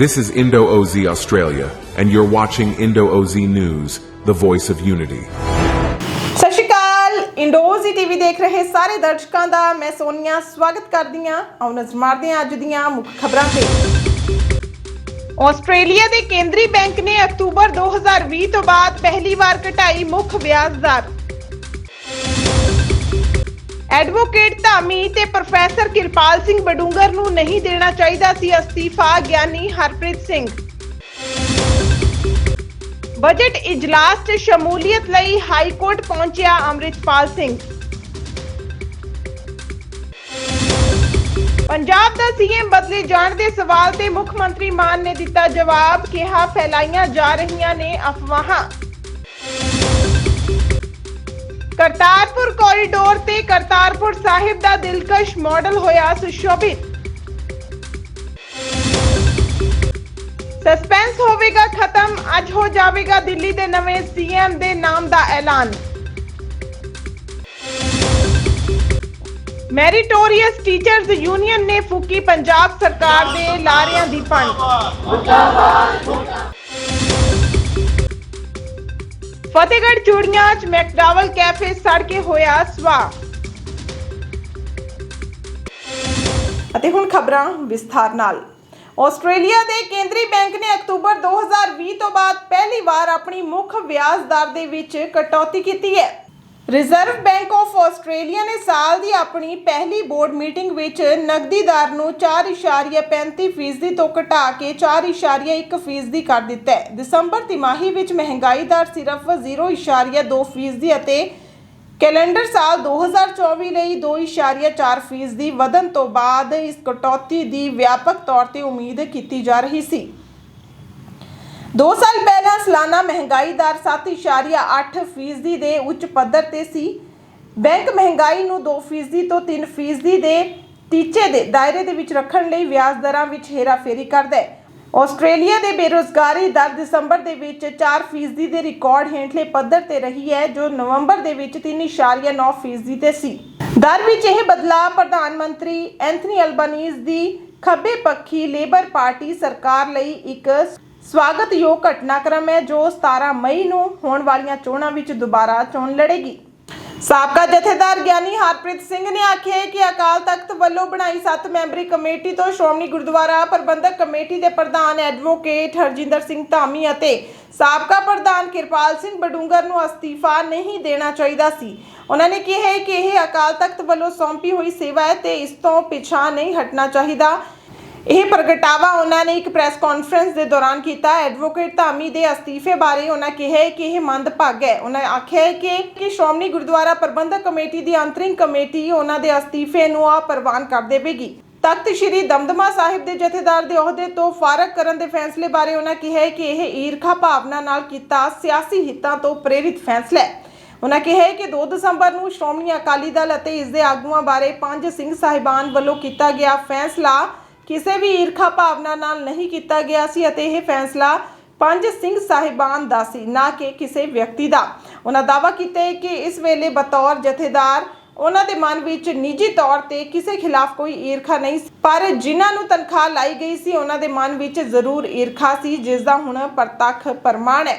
This is Indo OZ Australia, and you're watching Indo OZ News, the voice of unity. ਸਤਿ ਸ਼੍ਰੀ ਅਕਾਲ। ਇੰਡੋਜ਼ੀ TV ਦੇਖ ਰਹੇ ਸਾਰੇ ਦਰਸ਼ਕਾਂ ਦਾ। ਮੈਂ ਸੋਨੀਆ ਸਵਾਗਤ ਕਰਦੀ ਹਾਂ। ਆਓ ਨਜ਼ਰ ਮਾਰਦੇ ਹਾਂ ਅੱਜ ਦੀਆਂ ਮੁੱਖ ਖਬਰਾਂ ਤੇ। ਆਸਟ੍ਰੇਲੀਆ ਦੇ ਕੇਂਦਰੀ ਬੈਂਕ ਨੇ ਅਕਤੂਬਰ 2020 ਤੋਂ ਬਾਅਦ ਪਹਿਲੀ ਵਾਰ ਘਟਾਈ ਮੁੱਖ ਵਿਆਜ ਦਰ। ਐਡਵੋਕੇਟ ਧਾਮੀ ਤੇ ਪ੍ਰੋਫੈਸਰ ਕਿਰਪਾਲ ਸਿੰਘ ਬਡੂੰਗਰ ਨੂੰ ਨਹੀਂ ਦੇਣਾ ਚਾਹੀਦਾ ਸੀ ਅਸਤੀਫਾ, ਗਿਆਨੀ ਹਰਪ੍ਰੀਤ ਸਿੰਘ। ਬਜਟ ਇਜਲਾਸ 'ਚ ਸ਼ਮੂਲੀਅਤ ਲਈ ਹਾਈ ਕੋਰਟ ਪਹੁੰਚਿਆ ਅੰਮ੍ਰਿਤਪਾਲ ਸਿੰਘ। ਪੰਜਾਬ ਦਾ ਸੀਐਮ ਬਦਲੇ ਜਾਣ ਦੇ ਸਵਾਲ ਤੇ ਮੁੱਖ ਮੰਤਰੀ ਮਾਨ ਨੇ ਦਿੱਤਾ ਜਵਾਬ, ਕਿਹਾ ਫੈਲਾਈਆਂ ਜਾ ਰਹੀਆਂ ਨੇ ਅਫਵਾਹਾਂ। ਕਰਤਾਰਪੁਰ ਕੋਰੀਡੋਰ ਤੇ ਕਰਤਾਰਪੁਰ ਸਾਹਿਬ ਦਾ ਦਿਲਕਸ਼ ਮਾਡਲ ਹੋਇਆ ਸੁਸ਼ੋਭਿਤ। ਸਸਪੈਂਸ ਹੋਵੇਗਾ ਖਤਮ ਅੱਜ ਹੋ ਜਾਵੇਗਾ ਦਿੱਲੀ ਦੇ ਨਵੇਂ ਸੀਐਮ ਦੇ ਨਾਮ ਦਾ ਐਲਾਨ। ਮੈਰੀਟੋਰੀਅਸ ਟੀਚਰਸ ਯੂਨੀਅਨ ਨੇ ਫੂਕੀ ਪੰਜਾਬ ਸਰਕਾਰ ਦੇ ਲਾਰਿਆਂ ਦੀ ਪੰਡ ਫਤਿਹਗੜ੍ਹ ਚੂੜੀਆਂ 'ਚ ਮੈਕਡਾਵਲ ਕੈਫੇ ਸੜ ਕੇ ਹੋਇਆ ਸਵਾ ਅਤੇ ਹੁਣ ਖਬਰਾਂ ਵਿਸਥਾਰ ਨਾਲ। ਆਸਟ੍ਰੇਲੀਆ ਦੇ ਕੇਂਦਰੀ ਬੈਂਕ ਨੇ ਅਕਤੂਬਰ 2020 ਤੋਂ ਬਾਅਦ ਪਹਿਲੀ ਵਾਰ ਆਪਣੀ ਮੁੱਖ ਵਿਆਜ ਦਰ ਦੇ ਵਿੱਚ ਕਟੌਤੀ ਕੀਤੀ ਹੈ। ਰਿਜ਼ਰਵ ਬੈਂਕ ਆਫ ਆਸਟ੍ਰੇਲੀਆ ਨੇ ਸਾਲ ਦੀ ਆਪਣੀ ਪਹਿਲੀ ਬੋਰਡ ਮੀਟਿੰਗ ਵਿੱਚ ਨਕਦੀ ਦਰ ਨੂੰ 4.35% ਫੀਸਦੀ ਤੋਂ ਘਟਾ ਕੇ 4.1% ਫੀਸਦੀ ਕਰ ਦਿੱਤਾ ਹੈ। ਦਸੰਬਰ ਤਿਮਾਹੀ ਵਿੱਚ ਮਹਿੰਗਾਈ ਦਰ ਸਿਰਫ 0.2% ਫੀਸਦੀ ਅਤੇ ਕੈਲੰਡਰ ਸਾਲ 2024 ਲਈ 2.4 ਫੀਸਦੀ ਵਧਣ ਤੋਂ ਬਾਅਦ ਇਸ ਕਟੌਤੀ ਦੀ ਵਿਆਪਕ ਤੌਰ ਤੇ ਉਮੀਦ ਕੀਤੀ ਜਾ ਰਹੀ ਸੀ। 2 ਸਾਲ ਪਹਿਲਾਂ ਸਾਲਾਨਾ ਮਹਿੰਗਾਈ ਦਰ 7.8 ਫੀਸਦੀ ਦੇ ਉੱਚ ਪੱਧਰ ਤੇ ਸੀ। ਬੈਂਕ ਮਹਿੰਗਾਈ ਨੂੰ 2 ਫੀਸਦੀ ਤੋਂ 3 ਫੀਸਦੀ ਦੇ ਟੀਚੇ ਦੇ ਦਾਇਰੇ ਦੇ ਵਿੱਚ ਰੱਖਣ ਲਈ ਵਿਆਜ ਦਰਾਂ ਵਿੱਚ ਹੇਰਾਫੇਰੀ ਕਰਦਾ ਹੈ। ਆਸਟ੍ਰੇਲੀਆ ਦੇ ਬੇਰੋਜ਼ਗਾਰੀ ਦਰ ਦਸੰਬਰ ਦੇ ਵਿੱਚ 4 ਫੀਸਦੀ ਦੇ ਰਿਕਾਰਡ ਹੇਠਲੇ ਪੱਧਰ ਤੇ ਰਹੀ ਹੈ, ਜੋ ਨਵੰਬਰ ਦੇ ਵਿੱਚ 3.9 ਫੀਸਦੀ ਤੇ ਸੀ। ਦਰ ਵਿੱਚ ਇਹ ਬਦਲਾਅ ਪ੍ਰਧਾਨ ਮੰਤਰੀ ਐਂਥਨੀ ਅਲਬਾਨੀਜ਼ ਦੀ ਖੱਬੇ ਪੱਖੀ ਲੇਬਰ ਪਾਰਟੀ ਸਰਕਾਰ ਲਈ ਇੱਕ ਸਵਾਗਤਯੋਗ ਘਟਨਾਕ੍ਰਮ ਹੈ ਜੋ 17 ਮਈ ਨੂੰ ਹੋਣ ਵਾਲੀਆਂ ਚੋਣਾਂ ਵਿੱਚ ਦੁਬਾਰਾ ਚੋਣ ਲੜੇਗੀ। ਸਾਬਕਾ ਜਥੇਦਾਰ ਗਿਆਨੀ ਹਰਪ੍ਰੀਤ ਸਿੰਘ ਨੇ ਆਖਿਆ ਕਿ ਅਕਾਲ ਤਖਤ ਵੱਲੋਂ ਬਣਾਈ 7 ਮੈਂਬਰੀ ਕਮੇਟੀ ਤੋਂ ਸ਼੍ਰੋਮਣੀ ਗੁਰਦੁਆਰਾ ਪ੍ਰਬੰਧਕ ਕਮੇਟੀ ਦੇ ਪ੍ਰਧਾਨ ਐਡਵੋਕੇਟ ਹਰਜਿੰਦਰ ਸਿੰਘ ਧਾਮੀ ਅਤੇ ਸਾਬਕਾ ਪ੍ਰਧਾਨ ਕਿਰਪਾਲ ਸਿੰਘ ਬਡੂੰਗਰ ਨੂੰ ਅਸਤੀਫਾ ਨਹੀਂ ਦੇਣਾ ਚਾਹੀਦਾ ਸੀ। ਉਹਨਾਂ ਨੇ ਕਿਹਾ ਕਿ ਇਹ ਅਕਾਲ ਤਖਤ ਵੱਲੋਂ ਸੌਂਪੀ ਹੋਈ ਸੇਵਾ ਹੈ ਤੇ ਇਸ ਤੋਂ ਪਿਛਾਂ ਨਹੀਂ ਹਟਣਾ ਚਾਹੀਦਾ। ਇਹ ਪ੍ਰਗਟਾਵਾ ਉਹਨਾਂ ਨੇ ਇੱਕ ਪ੍ਰੈਸ ਕਾਨਫਰੰਸ ਦੇ ਦੌਰਾਨ ਕੀਤਾ। ਐਡਵੋਕੇਟ ਧਾਮੀ ਦੇ ਅਸਤੀਫੇ ਬਾਰੇ ਉਹਨਾਂ ਕਿਹਾ ਕਿ ਇਹ ਮੰਦਭਾਗ ਹੈ। ਉਹਨਾਂ ਆਖਿਆ ਕਿ ਕਿ ਸ਼੍ਰੋਮਣੀ ਗੁਰਦੁਆਰਾ ਪ੍ਰਬੰਧਕ ਕਮੇਟੀ ਦੀ ਅੰਤਰਿਮ ਕਮੇਟੀ ਉਹਨਾਂ ਦੇ ਅਸਤੀਫੇ ਨੂੰ ਅਪਰਵਾਨ ਕਰ ਦੇਵੇਗੀ। ਤਖਤ ਸ੍ਰੀ ਦਮਦਮਾ ਸਾਹਿਬ ਦੇ ਜਥੇਦਾਰ ਦੇ ਅਹੁਦੇ ਤੋਂ ਫਾਰਗ ਕਰਨ ਦੇ ਫੈਸਲੇ ਬਾਰੇ ਉਹਨਾਂ ਕਿਹਾ ਕਿ ਇਹ ਈਰਖਾ ਭਾਵਨਾ ਨਾਲ ਕੀਤਾ ਸਿਆਸੀ ਹਿੱਤਾਂ ਤੋਂ ਪ੍ਰੇਰਿਤ ਫੈਸਲਾ ਹੈ। ਉਹਨਾਂ ਕਿਹਾ ਕਿ 2 ਦਸੰਬਰ ਨੂੰ ਸ਼੍ਰੋਮਣੀ ਅਕਾਲੀ ਦਲ ਅਤੇ ਇਸ ਦੇ ਆਗੂਆਂ ਬਾਰੇ ਪੰਜ ਸਿੰਘ ਸਾਹਿਬਾਨ ਵੱਲੋਂ ਕੀਤਾ ਗਿਆ ਫੈਸਲਾ ਕਿਸੇ ਵੀ ਈਰਖਾ ਭਾਵਨਾ ਨਾਲ ਨਹੀਂ ਕੀਤਾ ਗਿਆ ਸੀ ਅਤੇ ਇਹ ਫੈਸਲਾ ਪੰਜ ਸਿੰਘ ਸਾਹਿਬਾਨ ਦਾ ਸੀ, ਨਾ ਕਿ ਕਿਸੇ ਵਿਅਕਤੀ ਦਾ। ਉਹਨਾਂ ਦਾਅਵਾ ਕੀਤਾ ਕਿ ਇਸ ਵੇਲੇ ਬਤੌਰ ਜਥੇਦਾਰ ਉਹਨਾਂ ਦੇ ਮਨ ਵਿੱਚ ਨਿੱਜੀ ਤੌਰ ਤੇ ਕਿਸੇ ਖਿਲਾਫ ਕੋਈ ਈਰਖਾ ਨਹੀਂ ਸੀ, ਪਰ ਜਿਨ੍ਹਾਂ ਨੂੰ ਤਨਖਾਹ ਲਾਈ ਗਈ ਸੀ, ਉਹਨਾਂ ਦੇ ਮਨ ਵਿੱਚ ਜ਼ਰੂਰ ਈਰਖਾ ਸੀ, ਜਿਸ ਦਾ ਹੁਣ ਪ੍ਰਤੱਖ ਪ੍ਰਮਾਣ ਹੈ।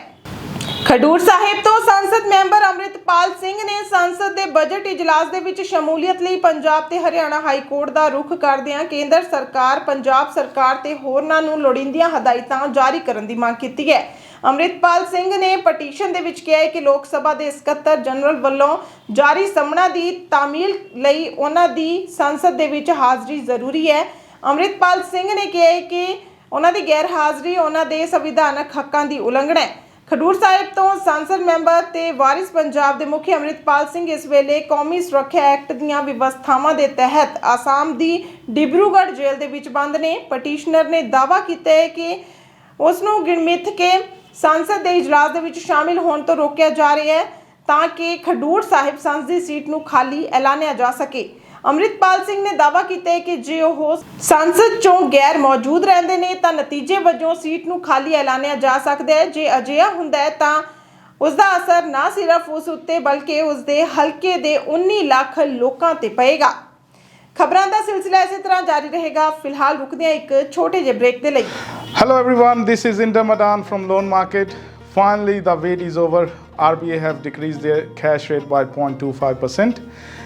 ਖਡੂਰ ਸਾਹਿਬ ਤੋਂ ਸੰਸਦ ਮੈਂਬਰ ਅੰਮ੍ਰਿਤਪਾਲ ਸਿੰਘ ਨੇ ਸੰਸਦ ਦੇ ਬਜਟ ਇਜਲਾਸ ਦੇ ਵਿੱਚ ਸ਼ਮੂਲੀਅਤ ਲਈ ਪੰਜਾਬ ਤੇ ਹਰਿਆਣਾ ਹਾਈ ਕੋਰਟ ਦਾ ਰੁਖ ਕਰਦਿਆਂ ਕੇਂਦਰ ਸਰਕਾਰ, ਪੰਜਾਬ ਸਰਕਾਰ ਤੇ ਹੋਰਨਾਂ ਨੂੰ ਲੋੜੀਂਦੀਆਂ ਹਦਾਇਤਾਂ ਜਾਰੀ ਕਰਨ ਦੀ ਮੰਗ ਕੀਤੀ ਹੈ। ਅੰਮ੍ਰਿਤਪਾਲ ਸਿੰਘ ਨੇ ਪਟੀਸ਼ਨ ਦੇ ਵਿੱਚ ਕਿਹਾ ਹੈ ਕਿ ਲੋਕ ਸਭਾ ਦੇ ਸਕੱਤਰ ਜਨਰਲ ਵੱਲੋਂ ਜਾਰੀ ਸਮਣਾ ਦੀ ਤਾਮੀਲ ਲਈ ਉਹਨਾਂ ਦੀ ਸੰਸਦ ਦੇ ਵਿੱਚ ਹਾਜ਼ਰੀ ਜ਼ਰੂਰੀ ਹੈ। ਅੰਮ੍ਰਿਤਪਾਲ ਸਿੰਘ ਨੇ ਕਿਹਾ ਹੈ ਕਿ ਉਹਨਾਂ ਦੀ ਗੈਰ ਹਾਜ਼ਰੀ ਉਹਨਾਂ ਦੇ ਸੰਵਿਧਾਨਕ ਹੱਕਾਂ ਦੀ ਉਲੰਘਣਾ ਹੈ। ਖਡੂਰ ਸਾਹਿਬ ਤੋਂ ਸੰਸਦ ਮੈਂਬਰ ਤੇ ਵਾਰਿਸ ਪੰਜਾਬ ਦੇ ਮੁਖੀ ਅੰਮ੍ਰਿਤਪਾਲ ਸਿੰਘ ਇਸ ਵੇਲੇ ਕੌਮੀ ਸੁਰੱਖਿਆ ਐਕਟ ਦੀਆਂ ਵਿਵਸਥਾਵਾਂ ਦੇ ਤਹਿਤ ਆਸਾਮ ਦੀ ਡਿਬਰੂਗੜ੍ਹ ਜੇਲ੍ਹ ਦੇ ਵਿੱਚ ਬੰਦ ਨੇ। ਪਟੀਸ਼ਨਰ ਨੇ ਦਾਅਵਾ ਕੀਤਾ ਹੈ ਕਿ ਉਸ ਨੂੰ ਗਿਣਮਿੱਥ ਕੇ ਸੰਸਦ ਦੇ ਇਜਲਾਸ ਦੇ ਵਿੱਚ ਸ਼ਾਮਿਲ ਹੋਣ ਤੋਂ ਰੋਕਿਆ ਜਾ ਰਿਹਾ ਹੈ। ਤਾਂ ਕਿ ਖਡੂਰ ਸਾਹਿਬ ਸੰਸਦੀ ਸੀਟ ਨੂੰ ਖਾਲੀ ਐਲਾਨਿਆ ਜਾ ਸਕੇ। ਅੰਮ੍ਰਿਤਪਾਲ ਸਿੰਘ ਨੇ ਦਾਅਵਾ ਕੀਤਾ ਹੈ ਕਿ ਜੇ ਉਹ ਸੰਸਦ ਚੋਂ ਗੈਰ ਮੌਜੂਦ ਰਹਿੰਦੇ ਨੇ ਤਾਂ ਨਤੀਜੇ ਵਜੋਂ ਸੀਟ ਨੂੰ ਖਾਲੀ ਐਲਾਨਿਆ ਜਾ ਸਕਦਾ ਹੈ। ਜੇ ਅਜਿਹਾ ਹੁੰਦਾ ਹੈ ਤਾਂ ਉਸ ਦਾ ਅਸਰ ਨਾ ਸਿਰਫ ਉਸ ਉੱਤੇ ਬਲਕਿ ਉਸ ਦੇ ਹਲਕੇ ਦੇ 19 ਲੱਖ ਲੋਕਾਂ ਤੇ ਪਏਗਾ। ਖਬਰਾਂ ਦਾ ਸਿਲਸਿਲਾ ਇਸੇ ਤਰ੍ਹਾਂ ਜਾਰੀ ਰਹੇਗਾ। ਫਿਲਹਾਲ ਰੁਕਦੇ ਹਾਂ ਇੱਕ ਛੋਟੇ ਜਿਹੇ ਬ੍ਰੇਕ ਦੇ ਲਈ। Hello everyone, this is Inder Madan from Loan Market. Finally, the wait is over. RBI have decreased their cash rate by 0.25%.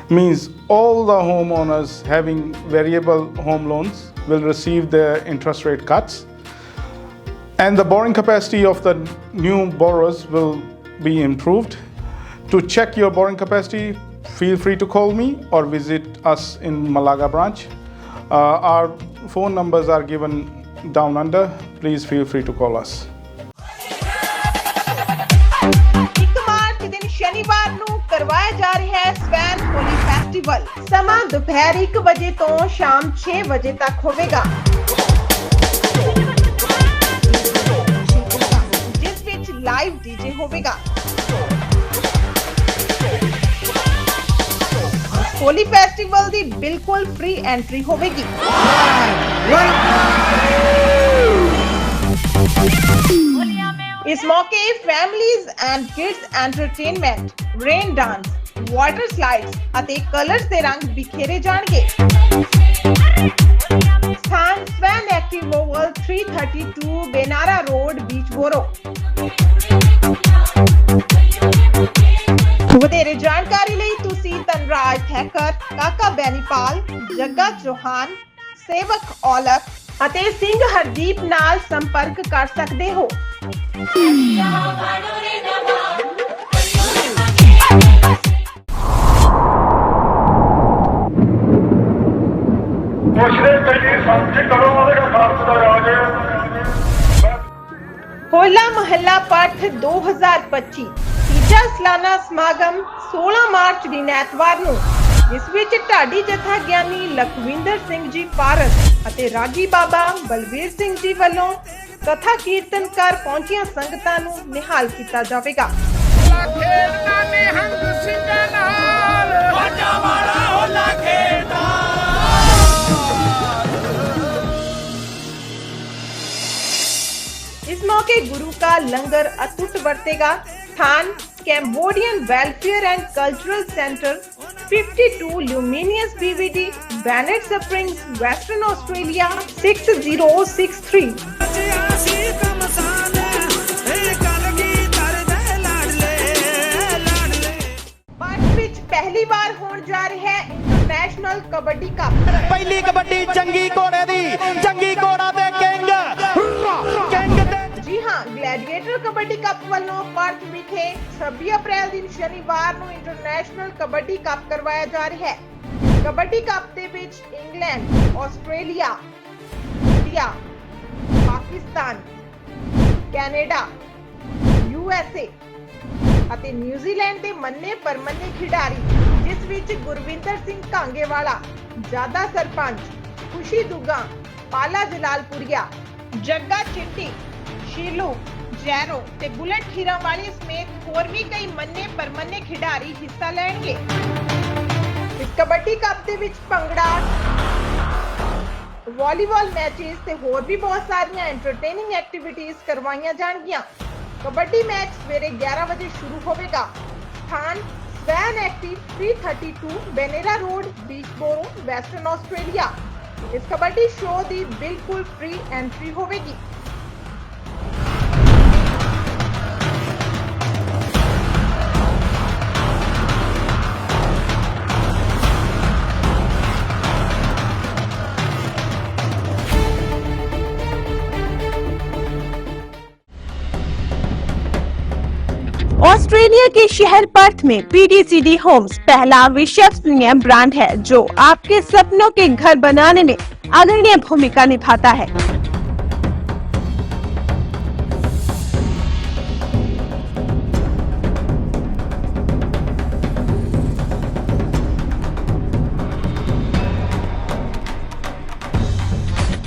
Means all the homeowners having variable home loans will receive their interest rate cuts. And the borrowing capacity of the new borrowers will be improved. To check your borrowing capacity, feel free to call me or visit us in Malaga branch. Uh, our phone numbers are given down under. Please feel free to call us. ਕਰਵਾਇਆ ਜਾ ਰਿਹਾ ਹੈ swan ਹੋਲੀ festival ਸਮਾਂ ਦੁਪਹਿਰ 1 ਵਜੇ ਤੋਂ ਸ਼ਾਮ 6 ਵਜੇ ਤੱਕ ਹੋਵੇਗਾ ਜਿਸ ਵਿੱਚ ਲਾਈਵ ਡੀਜੇ ਹੋਵੇਗਾ ਹੋਲੀ ਫੈਸਟੀਵਲ ਦੀ ਬਿਲਕੁਲ ਫ੍ਰੀ ਐਂਟਰੀ ਹੋਵੇਗੀ ਇਸ ਮੌਕੇ families and kids entertainment rain dance water slides ਅਤੇ ਕਲਰਸ ਦੇ ਰੰਗ ਬਿਖੇਰੇ ਜਾਣਗੇ। ਸਥਾਨ Swan Active Oval 332 Benara Road Beechboro ਵਧੇਰੇ ਜਾਣਕਾਰੀ ਲਈ ਤੁਸੀਂ ਤਨਰਾਜ ਥੈਕਰ ਕਾਕਾ ਬੈਨੀਪਾਲ, ਜੱਗਾ ਚੌਹਾਨ, ਸੇਵਕ ਔਲਖ ਅਤੇ ਸਿੰਘ ਹਰਦੀਪ ਨਾਲ ਸੰਪਰਕ ਕਰ ਸਕਦੇ ਹੋ। ਪੁੱਛਦੇ ਪਹਿਲੀ ਸੰਤ ਕਰੋ ਉਹਦੇ ਦਾ ਖਾਲਸ ਦਾ ਰਾਜ ਹੋਲਾ ਮਹੱਲਾ ਪਾਠ 2025 ਤੀਜਾ ਸਾਲਾਨਾ ਸਮਾਗਮ 16 ਮਾਰਚ ਦਿਨ ਐਤਵਾਰ ਨੂੰ ਇਸ ਵਿੱਚ ਢਾਡੀ ਜਥਾ ਗਿਆਨੀ ਲਖਵਿੰਦਰ ਸਿੰਘ ਜੀ ਪਾਰਸ ਅਤੇ ਰਾਗੀ ਬਾਬਾ ਬਲਵੀਰ ਸਿੰਘ ਜੀ ਵੱਲੋਂ ਕਥਾ ਕੀਰਤਨ ਕਰ ਪਹੁੰਚੀਆਂ ਸੰਗਤਾਂ ਨੂੰ ਨਿਹਾਲ ਕੀਤਾ ਜਾਵੇਗਾ इस मौके गुरु का लंगर अतुट बरतेगा स्थान Cambodian welfare and cultural centre 52 Luminous BVD Bennett Springs Western Australia 6063 ਪਹਿਲੀ ਵਾਰ ਹੋਣ ਜਾ ਰਿਹਾ ਹੈ ਇੰਟਰਨੈਸ਼ਨਲ ਕਬੱਡੀ ਕੱਪ। ਪਹਿਲੀ ਕਬੱਡੀ ਚੰਗੀ ਘੋੜੇ ਦੀ ਚੰਗੀ ਘੋੜਾ ਤੇ ਕਿੰਗ। ਕਿੰਗ ਤੇ ਜੀ ਹਾਂ ਗਲੈਡੀਏਟਰ ਕਬੱਡੀ ਕੱਪ ਵੱਲੋਂ ਪਰਥ ਵਿਖੇ 26 ਅਪ੍ਰੈਲ ਦਿਨ ਸ਼ਨੀਵਾਰ ਨੂੰ ਇੰਟਰਨੈਸ਼ਨਲ ਕਬੱਡੀ ਕੱਪ ਕਰਵਾਇਆ ਜਾ ਰਿਹਾ ਹੈ। ਕਬੱਡੀ ਕੱਪ ਦੇ ਵਿੱਚ England Australia India Pakistan Canada U S A ਅਤੇ ਨਿਊਜ਼ੀਲੈਂਡ ਦੇ ਮੰਨੇ ਪਰਮੰਨੇ ਖਿਡਾਰੀ, ਜਿਸ ਵਿੱਚ ਗੁਰਵਿੰਦਰ ਸਿੰਘ ਕਾਂਗੇਵਾਲਾ, ਜਾਦਾ ਸਰਪੰਚ, ਖੁਸ਼ੀ ਦੁੱਗਾ, ਪਾਲਾ ਜਲਾਲਪੁਰੀਆ, ਜੱਗਾ ਚਿੱਟੀ, ਸ਼ੀਲੂ, ਜੈਰੋ ਤੇ ਬੁਲਟ ਹੀਰਾ ਵਾਲੀ ਸਮੇਤ ਹੋਰ ਵੀ ਕਈ ਮੰਨੇ ਪਰਮੰਨੇ ਖਿਡਾਰੀ ਹਿੱਸਾ ਲੈਣਗੇ। ਕਬੱਡੀ ਕੱਪ ਦੇ ਵਿੱਚ ਭੰਗੜਾ, ਵਾਲੀਬਾਲ ਮੈਚਸ ਤੇ ਹੋਰ ਵੀ ਬਹੁਤ ਸਾਰੀਆਂ ਐਂਟਰਟੇਨਿੰਗ ਐਕਟੀਵਿਟੀਜ਼ ਕਰਵਾਈਆਂ ਜਾਣਗੀਆਂ। ਕਬੱਡੀ ਮੈਚ ਸਵੇਰੇ 11 ਵਜੇ ਸ਼ੁਰੂ ਹੋਵੇਗਾ। ਸਥਾਨ Swan Active 332 Benara road Beechboro Western Australia. ਇਸ ਕਬੱਡੀ ਸ਼ੋਅ ਦੀ ਬਿਲਕੁਲ ਫ੍ਰੀ ਐਂਟਰੀ ਹੋਵੇਗੀ। ऑस्ट्रेलिया के शहर पर्थ में पीडीसीडी होम्स पहला विश्वसनीय ब्रांड है, जो आपके सपनों के घर बनाने में अग्रणी भूमिका निभाता है।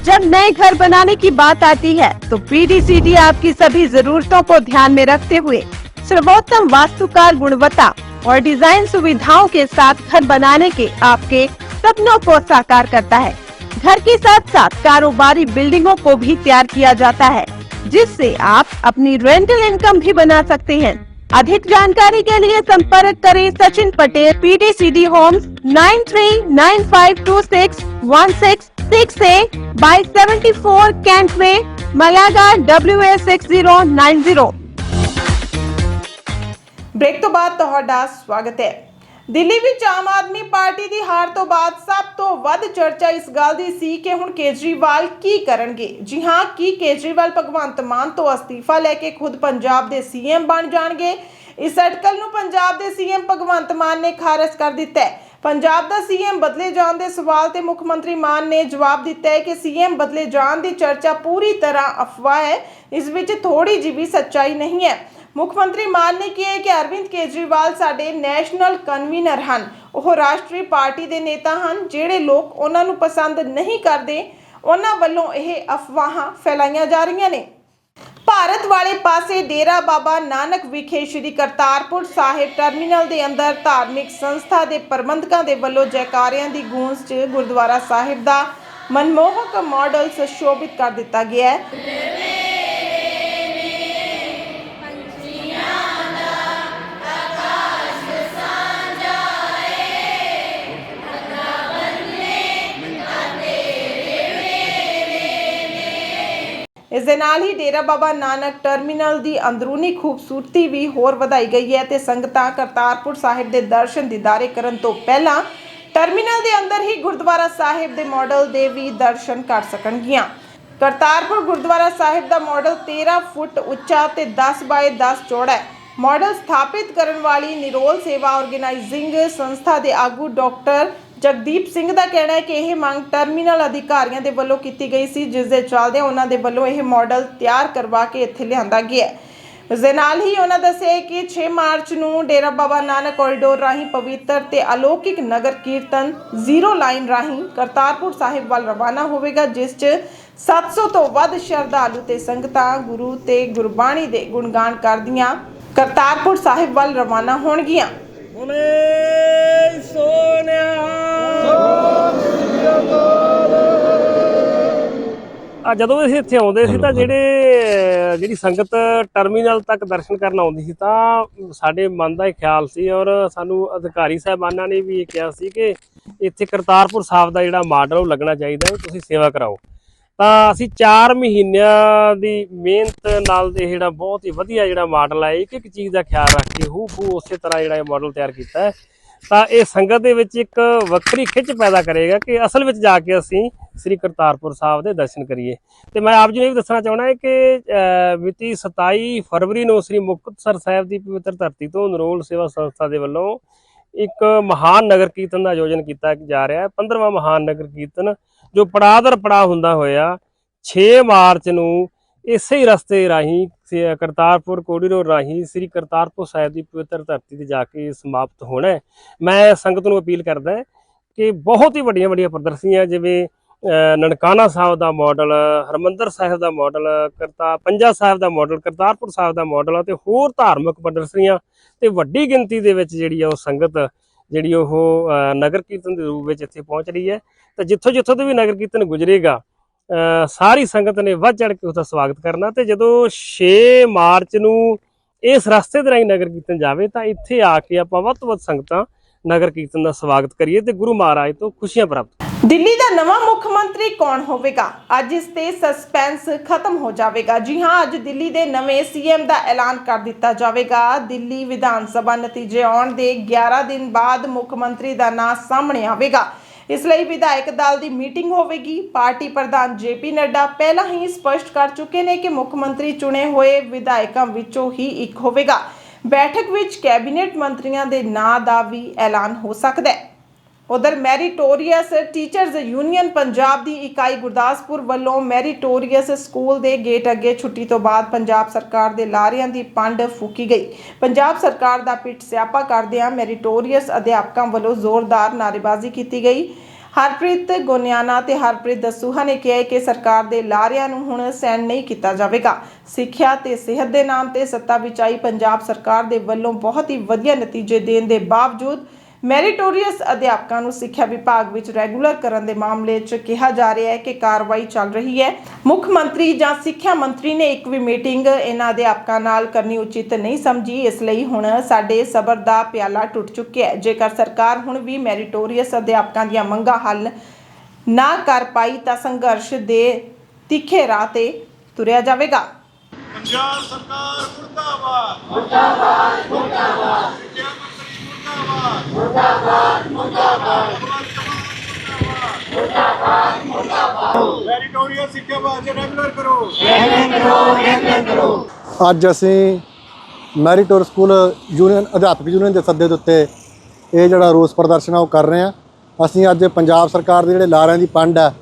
जब नए घर बनाने की बात आती है तो पीडीसीडी आपकी सभी जरूरतों को ध्यान में रखते हुए सर्वोत्तम वास्तुकार गुणवत्ता और डिज़ाइन सुविधाओं के साथ घर बनाने के आपके सपनों को साकार करता है घर के साथ साथ कारोबारी बिल्डिंगों को भी तैयार किया जाता है, जिससे आप अपनी रेंटल इनकम भी बना सकते हैं अधिक जानकारी के लिए संपर्क करें Sachin Patel P D C D homes nine three nine five two six one six six A by seventy four Kent way nine WA6090. Break ਤੋਂ ਬਾਅਦ ਤੁਹਾਡਾ ਸਵਾਗਤ ਹੈ। ਦਿੱਲੀ ਵਿੱਚ ਆਮ ਆਦਮੀ ਪਾਰਟੀ ਦੀ ਹਾਰ ਤੋਂ ਬਾਅਦ ਸਭ ਤੋਂ ਵੱਧ ਚਰਚਾ ਇਸ ਗੱਲ ਦੀ ਸੀ ਕਿ ਹੁਣ ਕੇਜਰੀਵਾਲ ਕੀ ਕਰਨਗੇ। ਜੀ ਹਾਂ, ਕੀ ਕੇਜਰੀਵਾਲ ਭਗਵੰਤ ਮਾਨ ਤੋਂ ਅਸਤੀਫਾ ਲੈ ਕੇ ਖੁਦ ਪੰਜਾਬ ਦੇ ਸੀਐਮ ਬਣ ਜਾਣਗੇ? ਇਸ ਅਟਕਲ ਨੂੰ ਪੰਜਾਬ ਦੇ ਸੀਐਮ ਭਗਵੰਤ ਮਾਨ ਨੇ ਖਾਰਜ ਕਰ ਦਿੱਤਾ ਹੈ। ਪੰਜਾਬ ਦਾ ਸੀਐਮ ਬਦਲੇ ਜਾਣ ਦੇ ਸਵਾਲ ਤੇ ਮੁੱਖ ਮੰਤਰੀ ਮਾਨ ਨੇ ਜਵਾਬ ਦਿੱਤਾ ਹੈ ਕਿ ਸੀਐਮ ਬਦਲੇ ਜਾਣ ਦੀ ਚਰਚਾ ਪੂਰੀ ਤਰ੍ਹਾਂ ਅਫਵਾਹ ਹੈ। ਇਸ ਵਿੱਚ ਥੋੜੀ ਜਿਹੀ ਵੀ ਸੱਚਾਈ ਨਹੀਂ ਹੈ। ਮੁੱਖ ਮੰਤਰੀ ਮਾਨ ਨੇ ਕਿਹਾ ਹੈ ਕਿ ਅਰਵਿੰਦ ਕੇਜਰੀਵਾਲ ਸਾਡੇ ਨੈਸ਼ਨਲ ਕਨਵੀਨਰ ਹਨ। ਉਹ ਰਾਸ਼ਟਰੀ ਪਾਰਟੀ ਦੇ ਨੇਤਾ ਹਨ, ਜਿਹੜੇ ਲੋਕ ਉਹਨਾਂ ਨੂੰ ਪਸੰਦ ਨਹੀਂ ਕਰਦੇ। ਉਹਨਾਂ ਵੱਲੋਂ ਇਹ ਅਫਵਾਹਾਂ ਫੈਲਾਈਆਂ ਜਾ ਰਹੀਆਂ ਨੇ। ਭਾਰਤ ਵਾਲੇ ਪਾਸੇ ਡੇਰਾ ਬਾਬਾ ਨਾਨਕ ਵਿਖੇ ਸ੍ਰੀ ਕਰਤਾਰਪੁਰ ਸਾਹਿਬ ਟਰਮੀਨਲ ਦੇ ਅੰਦਰ ਧਾਰਮਿਕ ਸੰਸਥਾ ਦੇ ਪ੍ਰਬੰਧਕਾਂ ਦੇ ਵੱਲੋਂ ਜੈਕਾਰਿਆਂ ਦੀ ਗੂੰਜ 'ਚ ਗੁਰਦੁਆਰਾ ਸਾਹਿਬ ਦਾ ਮਨਮੋਹਕ ਮਾਡਲ ਸੁਸ਼ੋਭਿਤ ਕਰ ਦਿੱਤਾ ਗਿਆ ਹੈ। ਇਸ ਦੇ ਨਾਲ ਹੀ ਡੇਰਾ ਬਾਬਾ ਨਾਨਕ ਟਰਮੀਨਲ ਦੀ ਅੰਦਰੂਨੀ ਖੂਬਸੂਰਤੀ ਵੀ ਹੋਰ ਵਧਾਈ ਗਈ ਹੈ ਤੇ ਸੰਗਤਾਂ ਕਰਤਾਰਪੁਰ ਸਾਹਿਬ ਦੇ ਦਰਸ਼ਨ ਦੀਦਾਰੇ ਕਰਨ ਤੋਂ ਪਹਿਲਾਂ ਟਰਮੀਨਲ ਦੇ ਅੰਦਰ ਹੀ ਗੁਰਦੁਆਰਾ ਸਾਹਿਬ ਦੇ ਮਾਡਲ ਦੇ ਵੀ ਦਰਸ਼ਨ ਕਰ ਸਕਣਗੀਆਂ। ਕਰਤਾਰਪੁਰ ਗੁਰਦੁਆਰਾ ਸਾਹਿਬ ਦਾ ਮਾਡਲ 13 ਫੁੱਟ ਉੱਚਾ ਤੇ 10 ਬਾਏ 10 ਚੌੜਾ ਹੈ। ਮਾਡਲ ਸਥਾਪਿਤ ਕਰਨ ਵਾਲੀ ਨਿਰੋਲ ਸੇਵਾ ਆਰਗੇਨਾਈਜ਼ਿੰਗ ਸੰਸਥਾ ਦੇ ਆਗੂ ਡਾਕਟਰ ਜਗਦੀਪ ਸਿੰਘ ਦਾ ਕਹਿਣਾ ਹੈ ਕਿ ਇਹ ਮੰਗ ਟਰਮੀਨਲ ਅਧਿਕਾਰੀਆਂ ਦੇ ਵੱਲੋਂ ਕੀਤੀ ਗਈ ਸੀ, ਜਿਸ ਦੇ ਚੱਲਦੇ ਉਹਨਾਂ ਦੇ ਵੱਲੋਂ ਇਹ ਮਾਡਲ ਤਿਆਰ ਕਰਵਾ ਕੇ ਇੱਥੇ ਲਿਆਂਦਾ ਗਿਆ ਹੈ। ਇਸ ਦੇ ਨਾਲ ਹੀ ਉਹਨਾਂ ਦੱਸਿਆ ਕਿ 6 ਮਾਰਚ ਨੂੰ ਡੇਰਾ ਬਾਬਾ ਨਾਨਕ ਕੋਰੀਡੋਰ ਰਾਹੀਂ ਪਵਿੱਤਰ ਤੇ ਅਲੌਕਿਕ ਨਗਰ ਕੀਰਤਨ ਜ਼ੀਰੋ ਲਾਈਨ ਰਾਹੀਂ ਕਰਤਾਰਪੁਰ ਸਾਹਿਬ ਵੱਲ ਰਵਾਨਾ ਹੋਵੇਗਾ, ਜਿਸ 'ਚ 700 ਤੋਂ ਵੱਧ ਸ਼ਰਧਾਲੂ ਤੇ ਸੰਗਤਾਂ, ਗੁਰੂ ਤੇ ਗੁਰਬਾਣੀ ਦੇ ਗੁਣਗਾਨ ਕਰਦੀਆਂ ਕਰਤਾਰਪੁਰ ਸਾਹਿਬ ਵੱਲ ਰਵਾਨਾ ਹੋਣਗੀਆਂ। ਆ ਜਦੋਂ ਅਸੀਂ ਇੱਥੇ ਆਉਂਦੇ ਸੀ ਤਾਂ ਜਿਹੜੇ ਜਿਹੜੀ ਸੰਗਤ ਟਰਮੀਨਲ ਤੱਕ ਦਰਸ਼ਨ ਕਰਨ ਆਉਂਦੀ ਸੀ ਤਾਂ ਸਾਡੇ ਮਨ ਦਾ ਇਹ ਖਿਆਲ ਸੀ ਔਰ ਸਾਨੂੰ ਅਧਿਕਾਰੀ ਸਾਹਿਬਾਨਾਂ ਨੇ ਵੀ ਇਹ ਕਿਹਾ ਸੀ ਕਿ ਇੱਥੇ ਕਰਤਾਰਪੁਰ ਸਾਹਿਬ ਦਾ ਜਿਹੜਾ ਮਾਡਲ ਉਹ ਲੱਗਣਾ ਚਾਹੀਦਾ ਹੈ ਤੁਸੀਂ ਸੇਵਾ ਕਰਾਓ। ਤਾਂ ਅਸੀਂ 4 ਮਹੀਨਿਆਂ ਦੀ ਮਿਹਨਤ ਨਾਲ ਇਹ ਜਿਹੜਾ ਬਹੁਤ ਹੀ ਵਧੀਆ ਜਿਹੜਾ ਮਾਡਲ ਹੈ ਇੱਕ ਇੱਕ ਚੀਜ਼ ਦਾ ਖਿਆਲ ਰੱਖ ਕੇ ਹੂ ਹੂ ਉਸੇ ਤਰ੍ਹਾਂ ਜਿਹੜਾ ਇਹ ਮਾਡਲ ਤਿਆਰ ਕੀਤਾ ਹੈ। ਤਾਂ ਇਹ ਸੰਗਤ ਦੇ ਵਿੱਚ ਇੱਕ ਵੱਖਰੀ ਖਿੱਚ ਪੈਦਾ ਕਰੇਗਾ ਕਿ ਅਸਲ ਵਿੱਚ ਜਾ ਕੇ ਅਸੀਂ ਸ੍ਰੀ ਕਰਤਾਰਪੁਰ ਸਾਹਿਬ ਦੇ ਦਰਸ਼ਨ ਕਰੀਏ। ਤੇ ਮੈਂ ਆਪ ਜੀ ਨੂੰ ਇਹ ਵੀ ਦੱਸਣਾ ਚਾਹੁੰਦਾ ਹਾਂ ਕਿ ਮਿਤੀ 27 ਫਰਵਰੀ ਨੂੰ ਸ੍ਰੀ ਮੁਕਤਸਰ ਸਾਹਿਬ ਦੀ ਪਵਿੱਤਰ ਧਰਤੀ ਤੋਂ ਨਰੋਲ ਸੇਵਾ ਸੰਸਥਾ ਦੇ ਵੱਲੋਂ ਇੱਕ ਮਹਾਨ ਨਗਰ ਕੀਰਤਨ ਦਾ ਆਯੋਜਨ ਕੀਤਾ ਜਾ ਰਿਹਾ ਹੈ। 15ਵਾਂ ਮਹਾਨ ਨਗਰ ਕੀਰਤਨ ਜੋ ਪੜਾਅ ਦਰ ਪੜਾਅ ਹੁੰਦਾ ਹੋਇਆ 6 ਮਾਰਚ ਨੂੰ ਇਸੇ ਹੀ ਰਸਤੇ ਰਾਹੀਂ ਕਰਤਾਰਪੁਰ ਕੋਰੀਡੋਰ ਰਾਹੀਂ ਸ੍ਰੀ ਕਰਤਾਰਪੁਰ ਸਾਹਿਬ ਦੀ ਪਵਿੱਤਰ ਧਰਤੀ ਤੇ ਜਾ ਕੇ ਸਮਾਪਤ ਹੋਣਾ ਹੈ। ਮੈਂ ਸੰਗਤ ਨੂੰ ਅਪੀਲ ਕਰਦਾ ਕਿ ਬਹੁਤ ਹੀ ਵੱਡੀਆਂ ਵੱਡੀਆਂ ਪ੍ਰਦਰਸ਼ਨੀਆਂ, ਜਿਵੇਂ ਨਨਕਾਣਾ ਸਾਹਿਬ ਦਾ ਮਾਡਲ, ਹਰਮੰਦਰ ਸਾਹਿਬ ਦਾ ਮਾਡਲ, ਕਰਤਾ, ਪੰਜਾ ਸਾਹਿਬ ਦਾ ਮਾਡਲ, ਕਰਤਾਰਪੁਰ ਸਾਹਿਬ ਦਾ ਮਾਡਲ ਅਤੇ ਹੋਰ ਧਾਰਮਿਕ ਪ੍ਰਦਰਸ਼ਨੀਆਂ ਤੇ ਵੱਡੀ ਗਿਣਤੀ ਦੇ ਵਿੱਚ ਜਿਹੜੀ ਆ ਉਹ ਸੰਗਤ ਜਿਹੜੀ ਉਹ ਨਗਰ ਕੀਰਤਨ ਦੇ ਰੂਪ ਵਿੱਚ ਇੱਥੇ ਪਹੁੰਚ ਰਹੀ ਹੈ। ਤਾਂ ਜਿੱਥੋਂ ਜਿੱਥੋਂ ਤੋਂ ਵੀ ਨਗਰ ਕੀਰਤਨ ਗੁਜ਼ਰੇਗਾ ਸਾਰੀ ਸੰਗਤ ਨੇ ਵੱਧ ਚੜ ਕੇ ਉਹਦਾ ਸਵਾਗਤ ਕਰਨਾ ਤੇ ਜਦੋਂ 6 ਮਾਰਚ ਨੂੰ ਇਸ ਰਸਤੇ ਦੇ ਰਾਹੀਂ ਨਗਰ ਕੀਰਤਨ ਜਾਵੇ ਤਾਂ ਇੱਥੇ ਆ ਕੇ ਆਪਾਂ ਵੱਧ ਤੋਂ ਵੱਧ ਸੰਗਤਾਂ ਨਗਰ ਕੀਰਤਨ ਦਾ ਸਵਾਗਤ ਕਰੀਏ ਤੇ ਗੁਰੂ ਮਹਾਰਾਜ ਤੋਂ ਖੁਸ਼ੀਆਂ ਪ੍ਰਾਪਤ ਦਿੱਲੀ ਦਾ ਨਵਾਂ ਮੁੱਖ ਮੰਤਰੀ ਕੌਣ ਹੋਵੇਗਾ? ਅੱਜ ਇਸ ਤੇ ਸਸਪੈਂਸ ਖਤਮ ਹੋ ਜਾਵੇਗਾ। ਜੀ ਹਾਂ, ਅੱਜ ਦਿੱਲੀ ਦੇ ਨਵੇਂ ਸੀਐਮ ਦਾ ਐਲਾਨ ਕਰ ਦਿੱਤਾ ਜਾਵੇਗਾ। ਦਿੱਲੀ ਵਿਧਾਨ ਸਭਾ ਨਤੀਜੇ ਆਉਣ ਦੇ 11 ਦਿਨ ਬਾਅਦ ਮੁੱਖ ਮੰਤਰੀ ਦਾ ਨਾਂ ਸਾਹਮਣੇ ਆਵੇਗਾ। ਇਸ ਲਈ ਵਿਧਾਇਕ ਦਲ ਦੀ ਮੀਟਿੰਗ ਹੋਵੇਗੀ। ਪਾਰਟੀ ਪ੍ਰਧਾਨ ਜੇਪੀ ਨੱਡਾ ਪਹਿਲਾਂ ਹੀ ਸਪਸ਼ਟ ਕਰ ਚੁੱਕੇ ਨੇ ਕਿ ਮੁੱਖ ਮੰਤਰੀ ਚੁਣੇ ਹੋਏ ਵਿਧਾਇਕਾਂ ਵਿੱਚੋਂ ਹੀ ਇੱਕ ਹੋਵੇਗਾ। ਬੈਠਕ ਵਿੱਚ ਕੈਬਨਿਟ ਮੰਤਰੀਆਂ ਦੇ ਨਾਂ ਦਾ ਵੀ ਐਲਾਨ ਹੋ ਸਕਦਾ ਹੈ। ਉਧਰ ਮੈਰੀਟੋਰੀਅਸ ਟੀਚਰਜ਼ ਯੂਨੀਅਨ ਪੰਜਾਬ ਦੀ ਇਕਾਈ ਗੁਰਦਾਸਪੁਰ ਵੱਲੋਂ ਮੈਰੀਟੋਰੀਅਸ ਸਕੂਲ ਦੇ ਗੇਟ ਅੱਗੇ ਛੁੱਟੀ ਤੋਂ ਬਾਅਦ ਪੰਜਾਬ ਸਰਕਾਰ ਦੇ ਲਾਰਿਆਂ ਦੀ ਪੰਡ ਫੂਕੀ ਗਈ। ਪੰਜਾਬ ਸਰਕਾਰ ਦਾ ਪਿੱਟ ਸਿਆਪਾ ਕਰਦਿਆਂ ਮੈਰੀਟੋਰੀਅਸ ਅਧਿਆਪਕਾਂ ਵੱਲੋਂ ਜ਼ੋਰਦਾਰ ਨਾਅਰੇਬਾਜ਼ੀ ਕੀਤੀ ਗਈ। ਹਰਪ੍ਰੀਤ ਗੋਨਿਆਣਾ ਤੇ ਹਰਪ੍ਰੀਤ ਦਸੂਹਾ ਨੇ ਕਿਹਾ ਕਿ ਸਰਕਾਰ ਦੇ ਲਾਰਿਆਂ ਨੂੰ ਹੁਣ ਸਹਿਣ ਨਹੀਂ ਕੀਤਾ ਜਾਵੇਗਾ। ਸਿੱਖਿਆ ਤੇ ਸਿਹਤ ਦੇ ਨਾਮ ਤੇ ਸੱਤਾ ਵਿੱਚ ਆਈ ਪੰਜਾਬ ਸਰਕਾਰ ਦੇ ਵੱਲੋਂ ਬਹੁਤ ਹੀ ਵਧੀਆ ਨਤੀਜੇ ਦੇਣ ਦੇ ਬਾਵਜੂਦ ਮੈਰੀਟੋਰੀਅਸ ਅਧਿਆਪਕਾਂ ਨੂੰ ਸਿੱਖਿਆ ਵਿਭਾਗ ਵਿੱਚ ਰੈਗੂਲਰ ਕਰਨ ਦੇ ਮਾਮਲੇ 'ਚ ਕਿਹਾ ਜਾ ਰਿਹਾ ਹੈ ਕਿ ਕਾਰਵਾਈ ਚੱਲ ਰਹੀ ਹੈ। ਮੁੱਖ ਮੰਤਰੀ ਜਾਂ ਸਿੱਖਿਆ ਮੰਤਰੀ ਨੇ ਇੱਕ ਵੀ ਮੀਟਿੰਗ ਇਹਨਾਂ ਅਧਿਆਪਕਾਂ ਨਾਲ ਕਰਨੀ ਉਚਿਤ ਨਹੀਂ ਸਮਝੀ। ਇਸ ਲਈ ਹੁਣ ਸਾਡੇ ਸਬਰ ਦਾ ਪਿਆਲਾ ਟੁੱਟ ਚੁੱਕਿਆ ਹੈ। ਜੇਕਰ ਸਰਕਾਰ ਹੁਣ ਵੀ ਮੈਰੀਟੋਰੀਅਸ ਅਧਿਆਪਕਾਂ ਦੀਆਂ ਮੰਗਾਂ ਹੱਲ ਨਾ ਕਰ ਪਾਈ ਤਾਂ ਸੰਘਰਸ਼ ਦੇ ਤਿੱਖੇ ਰਾਹ ਤੇ ਤੁਰਿਆ ਜਾਵੇਗਾ। ਪੰਜਾਬ ਸਰਕਾਰ ਮੁਰਦਾਬਾਦ। ਮੁਰਦਾਬਾਦ ਮੁਰਦਾਬਾਦ। ਮੁਰਦਾਬਾਦ ਮੁਰਦਾਬਾਦ ਮੁਰਦਾਬਾਦ ਮੁਰਦਾਬਾਦ ਮੈਰੀਟੋਰੀਅਸ ਸਿੱਖਿਆ ਬਾਅਦ ਰੈਗੂਲਰ ਕਰੋ। ਅੱਜ ਅਸੀਂ ਮੈਰੀਟੋਰ ਸਕੂਲ ਯੂਨੀਅਨ ਅਧਿਆਪਕ ਯੂਨੀਅਨ ਦੇ ਸੱਦੇ ਦੇ ਉੱਤੇ ਇਹ ਜਿਹੜਾ ਰੋਸ ਪ੍ਰਦਰਸ਼ਨ ਆ ਉਹ ਕਰ ਰਹੇ ਆ। ਅਸੀਂ ਅੱਜ ਪੰਜਾਬ ਸਰਕਾਰ ਦੇ ਜਿਹੜੇ ਲਾਰਿਆਂ ਦੀ ਪੰਡ ਹੈ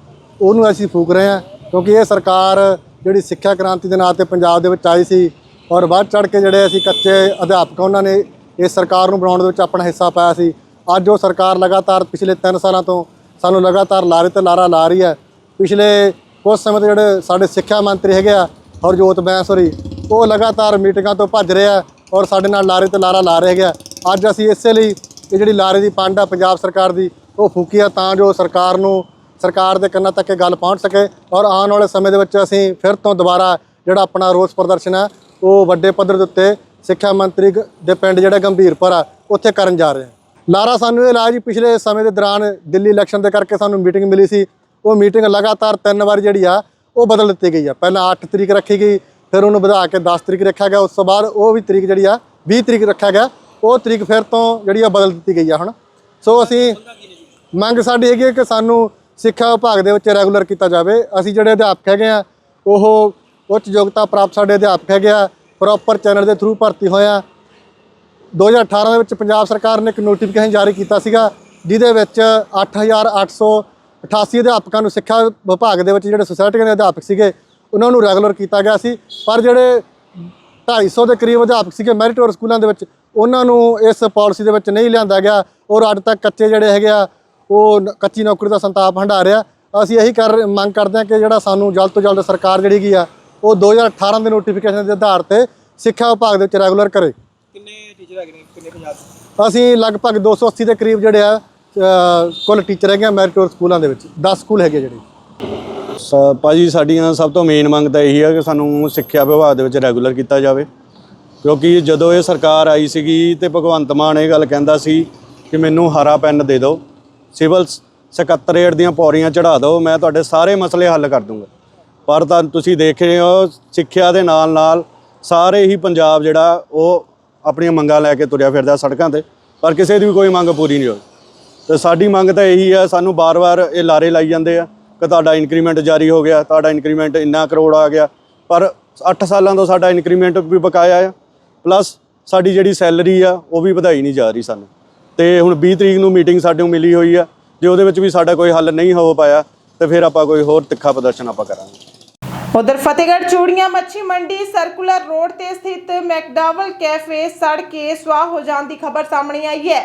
ਉਹਨੂੰ ਅਸੀਂ ਫੂਕ ਰਹੇ ਆ, ਕਿਉਂਕਿ ਇਹ ਸਰਕਾਰ ਜਿਹੜੀ ਸਿੱਖਿਆ ਕ੍ਰਾਂਤੀ ਦੇ ਨਾਂ ਤੇ ਪੰਜਾਬ ਦੇ ਵਿੱਚ ਆਈ ਸੀ ਔਰ ਵੱਧ ਚੜ ਕੇ ਜਿਹੜੇ ਅਸੀਂ ਕੱਚੇ ਅਧਿਆਪਕ ਉਹਨਾਂ ਨੇ ਇਸ ਸਰਕਾਰ ਨੂੰ ਬਣਾਉਣ ਦੇ ਵਿੱਚ ਆਪਣਾ ਹਿੱਸਾ ਪਾਇਆ ਸੀ। ਅੱਜ ਉਹ ਸਰਕਾਰ ਲਗਾਤਾਰ ਪਿਛਲੇ 3 ਸਾਲਾਂ ਤੋਂ ਸਾਨੂੰ ਲਗਾਤਾਰ ਲਾਰੇ ਤੇ ਲਾਰਾ ਲਾ ਰਹੀ ਹੈ। ਪਿਛਲੇ ਕੁਝ ਸਮੇਂ ਤੋਂ ਜਿਹੜੇ ਸਾਡੇ ਸਿੱਖਿਆ ਮੰਤਰੀ ਹੈਗੇ ਆ, ਹਰਜੋਤ ਬੈਂਸ ਹੋਰੀ, ਉਹ ਲਗਾਤਾਰ ਮੀਟਿੰਗਾਂ ਤੋਂ ਭੱਜ ਰਹੇ ਆ ਔਰ ਸਾਡੇ ਨਾਲ ਲਾਰੇ ਤੇ ਲਾਰਾ ਲਾ ਰਹੇ ਹੈਗੇ ਆ। ਅੱਜ ਅਸੀਂ ਇਸੇ ਲਈ ਇਹ ਜਿਹੜੀ ਲਾਰੇ ਦੀ ਪੰਡ ਆ ਪੰਜਾਬ ਸਰਕਾਰ ਦੀ, ਉਹ ਫੂਕੀ ਆ ਤਾਂ ਜੋ ਸਰਕਾਰ ਨੂੰ, ਸਰਕਾਰ ਦੇ ਕੰਨਾਂ ਤੱਕ ਇਹ ਗੱਲ ਪਹੁੰਚ ਸਕੇ ਔਰ ਆਉਣ ਵਾਲੇ ਸਮੇਂ ਦੇ ਵਿੱਚ ਅਸੀਂ ਫਿਰ ਤੋਂ ਦੁਬਾਰਾ ਜਿਹੜਾ ਆਪਣਾ ਰੋਸ ਪ੍ਰਦਰਸ਼ਨ ਹੈ ਉਹ ਵੱਡੇ ਪੱਧਰ ਦੇ ਉੱਤੇ ਸਿੱਖਿਆ ਮੰਤਰੀ ਗ- ਦੇ ਪਿੰਡ ਜਿਹੜਾ ਗੰਭੀਰਪੁਰ ਆ, ਉੱਥੇ ਕਰਨ ਜਾ ਰਹੇ ਹਾਂ। ਲਾਰਾ ਸਾਨੂੰ ਇਹ ਲਾਇਆ ਜੀ ਪਿਛਲੇ ਸਮੇਂ ਦੇ ਦੌਰਾਨ ਦਿੱਲੀ ਇਲੈਕਸ਼ਨ ਦੇ ਕਰਕੇ ਸਾਨੂੰ ਮੀਟਿੰਗ ਮਿਲੀ ਸੀ। ਉਹ ਮੀਟਿੰਗ ਲਗਾਤਾਰ ਤਿੰਨ ਵਾਰ ਜਿਹੜੀ ਆ, ਉਹ ਬਦਲ ਦਿੱਤੀ ਗਈ ਆ। ਪਹਿਲਾਂ 8 ਤਰੀਕ ਰੱਖੀ ਗਈ, ਫਿਰ ਉਹਨੂੰ ਵਧਾ ਕੇ 10 ਤਰੀਕ ਰੱਖਿਆ ਗਿਆ, ਉਸ ਤੋਂ ਬਾਅਦ ਉਹ ਵੀ ਤਰੀਕ ਜਿਹੜੀ ਆ 20 ਤਰੀਕ ਰੱਖਿਆ ਗਿਆ। ਉਹ ਤਰੀਕ ਫਿਰ ਤੋਂ ਜਿਹੜੀ ਆ, ਬਦਲ ਦਿੱਤੀ ਗਈ ਆ ਹੁਣ। ਸੋ ਅਸੀਂ ਮੰਗ ਸਾਡੀ ਹੈਗੀ ਹੈ ਕਿ ਸਾਨੂੰ ਸਿੱਖਿਆ ਵਿਭਾਗ ਦੇ ਵਿੱਚ ਰੈਗੂਲਰ ਕੀਤਾ ਜਾਵੇ। ਅਸੀਂ ਜਿਹੜੇ ਅਧਿਆਪਕ ਹੈਗੇ ਆ, ਉਹ ਉੱਚ ਯੋਗਤਾ ਪ੍ਰਾਪਤ ਸਾਡੇ ਅਧਿਆਪਕ ਹੈਗੇ ਆ ਪ੍ਰੋਪਰ ਚੈਨਲ ਦੇ ਥਰੂ ਭਰਤੀ ਹੋਏ ਆ 2018 ਦੇ ਵਿੱਚ ਪੰਜਾਬ ਸਰਕਾਰ ਨੇ ਇੱਕ ਨੋਟੀਫਿਕੇਸ਼ਨ ਜਾਰੀ ਕੀਤਾ ਸੀਗਾ, ਜਿਹਦੇ ਵਿੱਚ 8888 ਅਧਿਆਪਕਾਂ ਨੂੰ ਸਿੱਖਿਆ ਵਿਭਾਗ ਦੇ ਵਿੱਚ ਜਿਹੜੇ ਸੁਸਾਇਟੀ ਦੇ ਅਧਿਆਪਕ ਸੀਗੇ, ਉਹਨਾਂ ਨੂੰ ਰੈਗੂਲਰ ਕੀਤਾ ਗਿਆ ਸੀ। ਪਰ ਜਿਹੜੇ 250 ਦੇ ਕਰੀਬ ਅਧਿਆਪਕ ਸੀਗੇ ਮੈਰਿਟੋਰ ਸਕੂਲਾਂ ਦੇ ਵਿੱਚ, ਉਹਨਾਂ ਨੂੰ ਇਸ ਪਾਲਿਸੀ ਦੇ ਵਿੱਚ ਨਹੀਂ ਲਿਆਂਦਾ ਗਿਆ। ਔਰ ਅੱਜ ਤੱਕ ਕੱਚੇ ਜਿਹੜੇ ਹੈਗੇ ਆ, ਉਹ ਕੱਚੀ ਨੌਕਰੀ ਦਾ ਸੰਤਾਪ ਹੰਢਾ ਰਿਹਾ ਅਸੀਂ ਇਹੀ ਕਰ, ਮੰਗ ਕਰਦੇ ਹਾਂ ਕਿ ਜਿਹੜਾ ਸਾਨੂੰ ਜਲਦ ਤੋਂ ਜਲਦ ਸਰਕਾਰ ਜਿਹੜੀ ਹੈਗੀ ਆ, ਉਹ 2018 ਦੇ ਨੋਟੀਫਿਕੇਸ਼ਨ ਦੇ ਆਧਾਰ ਤੇ ਸਿੱਖਿਆ ਵਿਭਾਗ ਦੇ ਵਿੱਚ ਰੈਗੂਲਰ ਕਰੇ। ਅਸੀਂ ਲਗਭਗ 280 ਦੇ ਕਰੀਬ ਜਿਹੜੇ ਆ ਅ, ਕੁੱਲ ਟੀਚਰ ਹੈਗੇ ਆ ਮੈਰਿਟੋਰ ਸਕੂਲਾਂ ਦੇ ਵਿੱਚ। 10 ਸਕੂਲ ਹੈਗੇ ਜਿਹੜੇ। ਸ- ਭਾਜੀ ਸਾਡੀਆਂ ਸਭ ਤੋਂ ਮੇਨ ਮੰਗ ਤਾਂ ਇਹੀ ਹੈ ਕਿ ਸਾਨੂੰ ਸਿੱਖਿਆ ਵਿਭਾਗ ਦੇ ਵਿੱਚ ਰੈਗੂਲਰ ਕੀਤਾ ਜਾਵੇ। ਕਿਉਂਕਿ ਜਦੋਂ ਇਹ ਸਰਕਾਰ ਆਈ ਸੀਗੀ ਤੇ ਭਗਵੰਤ ਮਾਨ ਇਹ ਗੱਲ ਕਹਿੰਦਾ ਸੀ ਕਿ ਮੈਨੂੰ ਹਰਾ ਪੈਨ ਦੇ ਦਿਓ ਸਿਵਲ ਸਕੱਤਰੇਟ ਦੀਆਂ ਪੌੜੀਆਂ ਚੜਾ ਦਿਓ ਮੈਂ ਤੁਹਾਡੇ ਸਾਰੇ ਮਸਲੇ ਹੱਲ ਕਰ ਦੂੰਗਾ। ਪਰ ਤਾਂ ਤੁਸੀਂ ਦੇਖ ਰਹੇ ਹੋ ਸਿੱਖਿਆ ਦੇ ਨਾਲ ਨਾਲ ਸਾਰੇ ਹੀ ਪੰਜਾਬ ਜਿਹੜਾ ਉਹ ਆਪਣੀਆਂ ਮੰਗਾਂ ਲੈ ਕੇ ਤੁਰਿਆ ਫਿਰਦਾ ਸੜਕਾਂ ਤੇ, ਪਰ ਕਿਸੇ ਦੀ ਵੀ ਕੋਈ ਮੰਗ ਪੂਰੀ ਨਹੀਂ ਹੋਈ। ਤੇ ਸਾਡੀ ਮੰਗ ਤਾਂ ਇਹੀ ਹੈ ਸਾਨੂੰ ਬਾਰ-ਬਾਰ ਇਹ ਲਾਰੇ ਲਾਈ ਜਾਂਦੇ ਆ ਕਿ ਤੁਹਾਡਾ ਇਨਕਰੀਮੈਂਟ ਜਾਰੀ ਹੋ ਗਿਆ, ਤੁਹਾਡਾ ਇਨਕਰੀਮੈਂਟ ਇੰਨਾ ਕਰੋੜ ਆ ਗਿਆ। ਪਰ 8 ਸਾਲਾਂ ਤੋਂ ਸਾਡਾ ਇਨਕਰੀਮੈਂਟ ਵੀ ਬਕਾਇਆ ਆ ਪਲੱਸ ਸਾਡੀ ਜਿਹੜੀ ਸੈਲਰੀ ਆ, ਉਹ ਵੀ ਵਧਾਈ ਨਹੀਂ ਜਾ ਰਹੀ ਸਾਨੂੰ। ਤੇ ਹੁਣ 20 ਤਰੀਕ ਨੂੰ ਮੀਟਿੰਗ ਸਾਡੇ ਨੂੰ ਮਿਲੀ ਹੋਈ ਆ, ਜੇ ਉਹਦੇ ਵਿੱਚ ਵੀ ਸਾਡਾ ਕੋਈ ਹੱਲ ਨਹੀਂ ਹੋ ਪਾਇਆ, ਤੇ ਫਿਰ ਆਪਾਂ ਕੋਈ ਹੋਰ ਤਿੱਖਾ ਪ੍ਰਦਰਸ਼ਨ ਆਪਾਂ ਕਰਾਂਗੇ। ਉਧਰ ਫਤਿਹਗੜ੍ਹ ਚੂੜੀਆਂ ਮੱਛੀ ਮੰਡੀ ਸਰਕੂਲਰ ਰੋਡ ਤੇ ਸਥਿਤ ਮੈਕਡਾਵਲ ਕੈਫੇ ਸੜ ਕੇ ਸਵਾਹ ਹੋ ਜਾਣ ਦੀ ਖਬਰ ਸਾਹਮਣੇ ਆਈ ਹੈ।